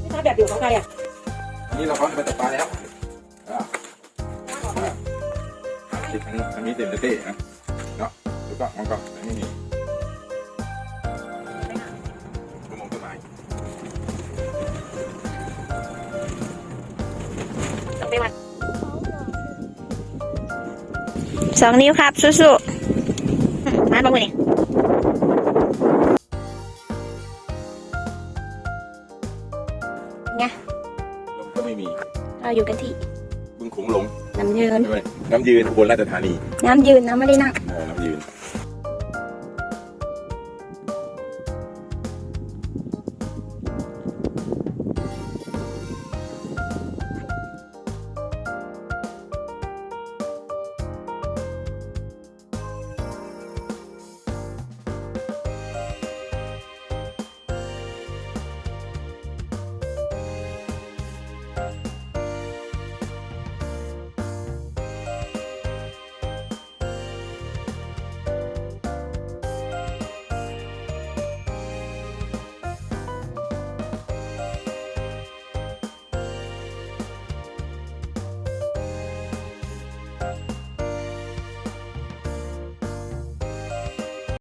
ไม่ทราบแบบอยู่ของใครอะอันนี้เราพร้อมจะไปตกปลาแล้วอ่าติดทั้งทั้งนี้เต็มเต้นะเนาะแล้วก็มันก็อันนี้นี่ประมงต้นไม้สองไปวันสองนิ้วครับสู้ๆมาบังมื อนี่ลมก็ไม่มี เราอยู่กันที่บึงโขงหลงน้ำยืนใช่ไหมน้ำยืนอุบลราชธานี น้ำยืนน้ำไม่ได้นั่งเออน้ำยืน